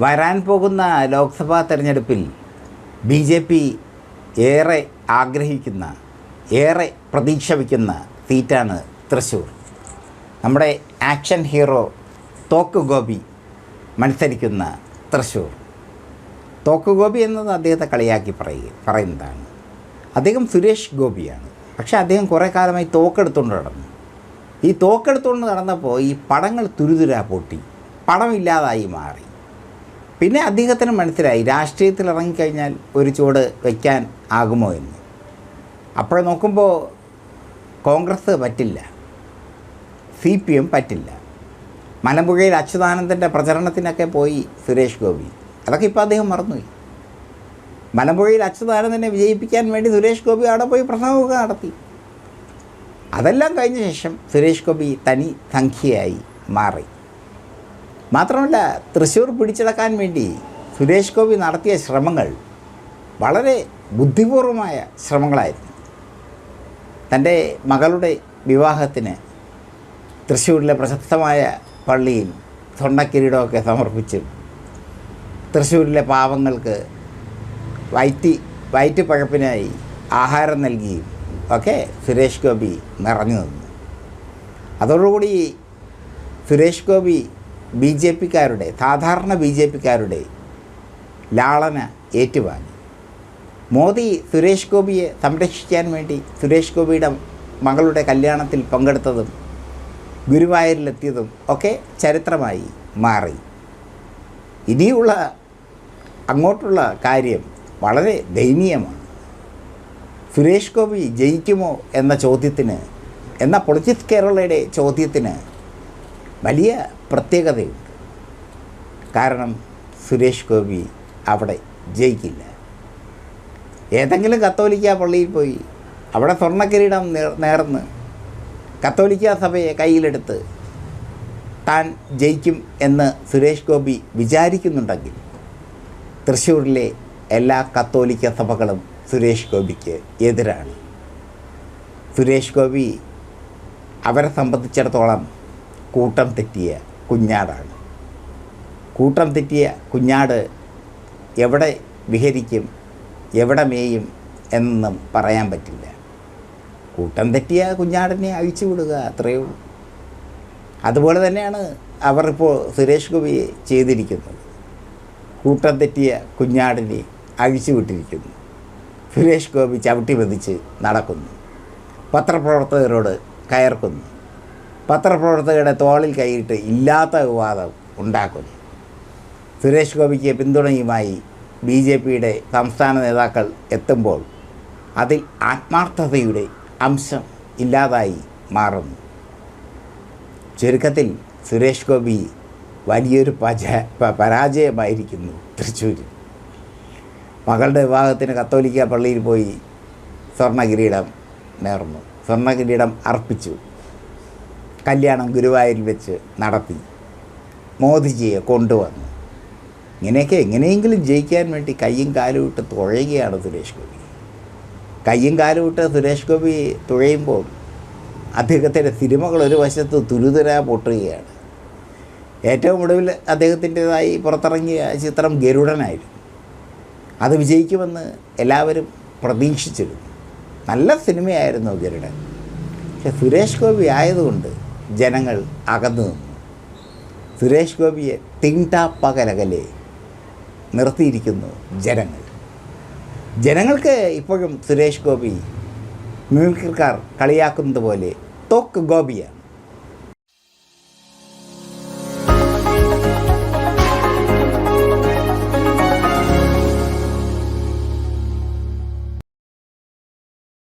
വരാൻ പോകുന്ന ലോക്സഭാ തെരഞ്ഞെടുപ്പിൽ ബി ജെ പി ഏറെ ആഗ്രഹിക്കുന്ന ഏറെ പ്രതീക്ഷ വയ്ക്കുന്ന സീറ്റാണ് തൃശ്ശൂർ. നമ്മുടെ ആക്ഷൻ ഹീറോ തോക്ക് ഗോപി മത്സരിക്കുന്ന തൃശ്ശൂർ. തോക്ക് ഗോപി എന്നത് അദ്ദേഹത്തെ കളിയാക്കി പറയുക പറയുന്നതാണ്. അദ്ദേഹം സുരേഷ് ഗോപിയാണ്. പക്ഷേ അദ്ദേഹം കുറേ കാലമായി തോക്കെടുത്തുകൊണ്ട് നടന്നു. ഈ തോക്കെടുത്തുകൊണ്ട് നടന്നപ്പോൾ ഈ പടങ്ങൾ തുരുതുരാ പൊട്ടി പടമില്ലാതായി മാറി. പിന്നെ അദ്ദേഹത്തിന് മനസ്സിലായി രാഷ്ട്രീയത്തിൽ ഇറങ്ങിക്കഴിഞ്ഞാൽ ഒരു ചുവട് വയ്ക്കാൻ ആകുമോ എന്ന്. അപ്പോൾ നോക്കുമ്പോൾ കോൺഗ്രസ് പറ്റില്ല സി പി എം പറ്റില്ല. മലമ്പുഴയിൽ അച്യുതാനന്ദന്റെ പ്രചരണത്തിനൊക്കെ പോയി സുരേഷ് ഗോപി. അതൊക്കെ ഇപ്പോൾ അദ്ദേഹം മറന്നുപോയി. മലമ്പുഴയിൽ അച്യുതാനന്ദനെ വിജയിപ്പിക്കാൻ വേണ്ടി സുരേഷ് ഗോപി അവിടെ പോയി പ്രസംഗമൊക്കെ നടത്തി. അതെല്ലാം കഴിഞ്ഞ ശേഷം സുരേഷ് ഗോപി തനി സംഖ്യയായി മാറി. മാത്രമല്ല തൃശ്ശൂർ പിടിച്ചടക്കാൻ വേണ്ടി സുരേഷ് ഗോപി നടത്തിയ ശ്രമങ്ങൾ വളരെ ബുദ്ധിപൂർവമായ ശ്രമങ്ങളായിരുന്നു. തന്റെ മകളുടെ വിവാഹത്തിന് തൃശ്ശൂരിലെ പ്രശസ്തമായ പള്ളിയിൽ തൊണ്ടക്കിരീടമൊക്കെ സമർപ്പിച്ച് തൃശ്ശൂരിലെ പാവങ്ങൾക്ക് വയറ്റി വയറ്റുപഴപ്പിനായി ആഹാരം നൽകിയും ഒക്കെ സുരേഷ് ഗോപി നിറഞ്ഞു നിന്നു. അതോടുകൂടി സുരേഷ് ഗോപി ബി ജെ പിക്കാരുടെ സാധാരണ ബി ജെ പിക്കാരുടെ ലാളന ഏറ്റുവാങ്ങി. മോദി സുരേഷ് ഗോപിയെ സംരക്ഷിക്കാൻ വേണ്ടി സുരേഷ് ഗോപിയുടെ മകളുടെ കല്യാണത്തിൽ പങ്കെടുത്തതും ഗുരുവായൂരിലെത്തിയതും ഒക്കെ ചരിത്രമായി മാറി. ഇനിയുള്ള അങ്ങോട്ടുള്ള കാര്യം വളരെ ദയനീയമാണ്. സുരേഷ് ഗോപി ജയിക്കുമോ എന്ന ചോദ്യത്തിന് എന്ന പൊളിറ്റിക്സ് കേരളയുടെ ചോദ്യത്തിന് വലിയ പ്രത്യേകതയുണ്ട്. കാരണം സുരേഷ് ഗോപി അവിടെ ജയിക്കില്ല. ഏതെങ്കിലും കത്തോലിക്ക പള്ളിയിൽ പോയി അവിടെ സ്വർണക്കിരീടം നേർ- നേർന്ന് കത്തോലിക്ക സഭയെ കയ്യിലെടുത്ത് താൻ ജയിക്കും എന്ന് സുരേഷ് ഗോപി വിചാരിക്കുന്നുണ്ടെങ്കിൽ തൃശ്ശൂരിലെ എല്ലാ കത്തോലിക്ക സഭകളും സുരേഷ് ഗോപിക്ക് എതിരാണ്. സുരേഷ് ഗോപി അവരെ സംബന്ധിച്ചിടത്തോളം കൂട്ടം തെറ്റിയ കുഞ്ഞാടാണ്. കൂട്ടം തെറ്റിയ കുഞ്ഞാട് എവിടെ വിഹരിക്കും എവിടെ മേയും എന്നൊന്നും പറയാൻ പറ്റില്ല. കൂട്ടം തെറ്റിയ കുഞ്ഞാടിനെ അഴിച്ചു വിടുക അത്രയേ ഉള്ളൂ. അതുപോലെ തന്നെയാണ് അവർ ഇപ്പോൾ സുരേഷ് ഗോപിയെ ചെയ്തിരിക്കുന്നത്. കൂട്ടം തെറ്റിയ കുഞ്ഞാടിനെ അഴിച്ചു വിട്ടിരിക്കുന്നു. സുരേഷ് ഗോപി ചവിട്ടി വധിച്ച് നടക്കുന്നു. പത്രപ്രവർത്തകരോട് കയർക്കുന്നു. പത്രപ്രവർത്തകരുടെ തോളിൽ കൈയിട്ട് ഇല്ലാത്ത വിവാദം ഉണ്ടാക്കുന്നു. സുരേഷ് ഗോപിക്ക് പിന്തുണയുമായി ബി ജെ പിയുടെ സംസ്ഥാന നേതാക്കൾ എത്തുമ്പോൾ അതിൽ ആത്മാർത്ഥതയുടെ അംശം ഇല്ലാതായി മാറുന്നു. ചുരുക്കത്തിൽ സുരേഷ് ഗോപി വലിയൊരു പജ പരാജയമായിരിക്കുന്നു തൃശ്ശൂരിൽ. മകളുടെ വിവാഹത്തിന് കത്തോലിക്ക പള്ളിയിൽ പോയി സ്വർണകിരീടം നേർന്നു. സ്വർണകിരീടം അർപ്പിച്ചു. കല്യാണം ഗുരുവായൂരിൽ വെച്ച് നടത്തി. മോദിജിയെ കൊണ്ടുവന്നു. ഇങ്ങനെയൊക്കെ എങ്ങനെയെങ്കിലും ജയിക്കാൻ വേണ്ടി കയ്യും കാലും ഇട്ട് തുഴയുകയാണ് സുരേഷ് ഗോപി. കയ്യും കാലും ഇട്ട് സുരേഷ് ഗോപി തുഴയുമ്പോൾ അദ്ദേഹത്തിന്റെ സിനിമകൾ ഒരു വശത്ത് തുരുതുര പൊട്ടുകയാണ്. ഏറ്റവും ഒടുവിൽ അദ്ദേഹത്തിന്റെതായി പുറത്തിറങ്ങിയ ചിത്രം ഗരുഡനായിരുന്നു. അത് വിജയിക്കുമെന്ന് എല്ലാവരും പ്രതീക്ഷിച്ചിരുന്നു. നല്ല സിനിമയായിരുന്നു ഗരുഡൻ. പക്ഷെ സുരേഷ് ഗോപി ആയതുകൊണ്ട് ജനങ്ങൾ അകന്നു നിന്നു. സുരേഷ് ഗോപിയെ തിങ്ടാ പകലകലെ നിർത്തിയിരിക്കുന്നു ജനങ്ങൾ. ജനങ്ങൾക്ക് ഇപ്പോഴും സുരേഷ് ഗോപി മ്യൂസിക്കാർ കളിയാക്കുന്നത് പോലെ തോക്ക് ഗോപിയാണ്.